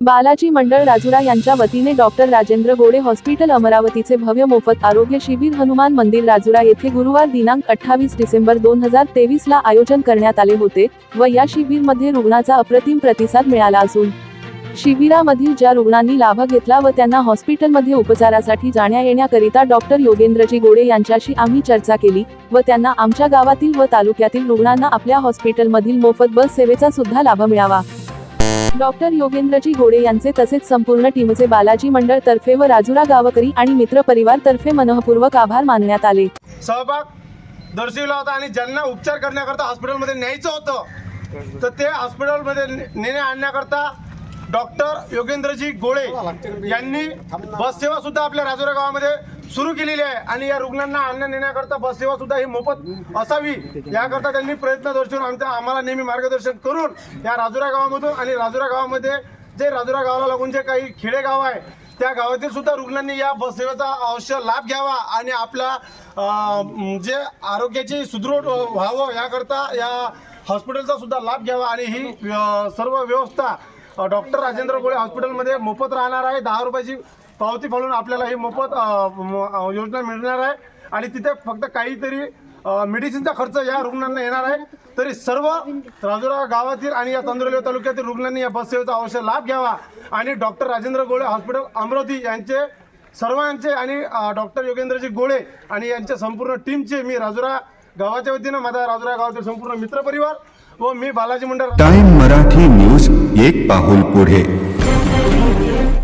बालाजी मंडळ राजुरा यांच्या वतीने डॉक्टर राजेंद्र गोडे हॉस्पिटल अमरावतीचे भव्य मोफत आरोग्य शिबिर हनुमान मंदिर राजुरा येथे गुरुवार दिनांक अठ्ठावीस डिसेंबर दोन हजार तेवीस ला आयोजन करण्यात आले होते व या शिबिरमध्ये रुग्णाचा अप्रतिम प्रतिसाद मिळाला असून शिबिरामधील ज्या रुग्णांनी लाभ घेतला व त्यांना हॉस्पिटलमध्ये उपचारासाठी जाण्या येण्याकरिता डॉक्टर योगेंद्रजी गोडे यांच्याशी आम्ही चर्चा केली व त्यांना आमच्या गावातील व तालुक्यातील रुग्णांना आपल्या हॉस्पिटलमधील मोफत बस सेवेचा सुद्धा लाभ मिळावा. डॉक्टर योगेंद्रजी गोडे यांचे तसेच संपूर्ण टीमचे बालाजी मंडळ तर्फे व राजुरा गावकरी आणि मित्र परिवार तर्फे मनःपूर्वक आभार मानण्यात आले. सहभाग दर्शविला होता आणि ज्यांना उपचार करण्याकरता हॉस्पिटलमध्ये न्यायचं होतं तर ते हॉस्पिटलमध्ये नेणे नेण्या आणण्याकरता डॉक्टर योगेंद्रजी गोळे यांनी बससेवा सुद्धा आपल्या राजुरा गावामध्ये सुरू केलेली आहे. आणि या रुग्णांना आणण्या नेण्याकरता बस सेवा सुद्धा ही मोफत असावी. याकरता त्यांनी प्रयत्न दर्शवून आमच्या आम्हाला नेहमी मार्गदर्शन करून या राजुरा गावामधून आणि राजुरा गावामध्ये जे राजुरा गावाला लागून जे काही खेडेगाव आहे त्या गावातील सुद्धा रुग्णांनी या बस सेवेचा अवश्य लाभ घ्यावा आणि आपला जे आरोग्याची सुदृढ व्हावं याकरता या हॉस्पिटलचा सुद्धा लाभ घ्यावा आणि ही सर्व व्यवस्था डॉक्टर राजेंद्र गोळे हॉस्पिटलमध्ये मोफत राहणार आहे. दहा रुपयाची पावती फाडून आपल्याला ही मोफत योजना मिळणार आहे. आणि तिथे फक्त काहीतरी मेडिसिनचा खर्च या रुग्णांना येणार आहे. तरी सर्व राजुरा गावातील आणि या तंदुरली तालुक्यातील रुग्णांनी या बससेवेचा अवश्य लाभ घ्यावा. आणि डॉक्टर राजेंद्र गोळे हॉस्पिटल अमरावती यांचे सर्वांचे आणि डॉक्टर योगेंद्रजी गोळे आणि यांच्या संपूर्ण टीमचे मी राजुरा गावाच्या वतीनं माझा राजुरा गावातील संपूर्ण मित्रपरिवार व मी बालाजी मंडळ टाइम मराठी न्यूज एक पाहुल पुढे.